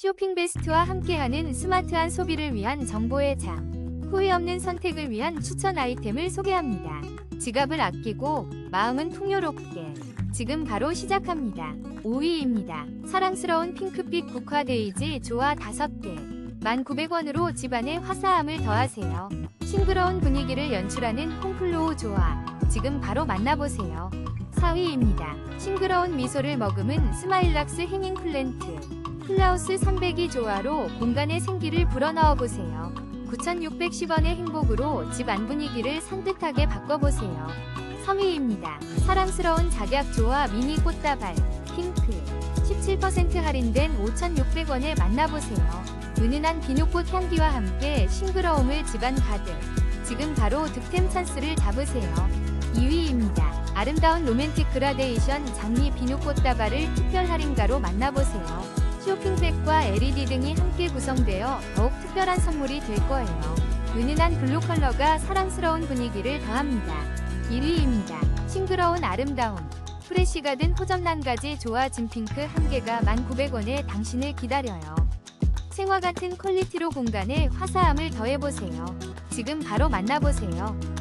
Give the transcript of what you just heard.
쇼핑 베스트와 함께하는 스마트한 소비를 위한 정보의 장. 후회 없는 선택을 위한 추천 아이템을 소개합니다. 지갑을 아끼고 마음은 풍요롭게. 지금 바로 시작합니다. 5위입니다. 사랑스러운 핑크빛 국화 데이지 조화 5개. 1,900원으로 집안의 화사함을 더하세요. 싱그러운 분위기를 연출하는 홈플로우 조화. 지금 바로 만나보세요. 4위입니다. 싱그러운 미소를 머금은 스마일락스 행잉 플랜트. 플라우스 300이 조화로 공간에 생기를 불어넣어 보세요. 9,610원의 행복으로 집 안 분위기를 산뜻하게 바꿔보세요. 3위입니다. 사랑스러운 작약 조화 미니 꽃다발 핑크 17% 할인된 5,600원에 만나보세요. 은은한 비누꽃 향기와 함께 싱그러움을 집안 가득. 지금 바로 득템 찬스를 잡으세요. 2위입니다. 아름다운 로맨틱 그라데이션 장미 비누꽃다발을 특별 할인가로 만나보세요. 쇼핑백과 LED 등이 함께 구성되어 더욱 특별한 선물이 될 거예요. 은은한 블루 컬러가 사랑스러운 분위기를 더합니다. 1위입니다. 싱그러운 아름다움. 프레시 가든 호접란까지 좋아진 핑크 한 개가 1,900원에 당신을 기다려요. 생화 같은 퀄리티로 공간에 화사함을 더해보세요. 지금 바로 만나보세요.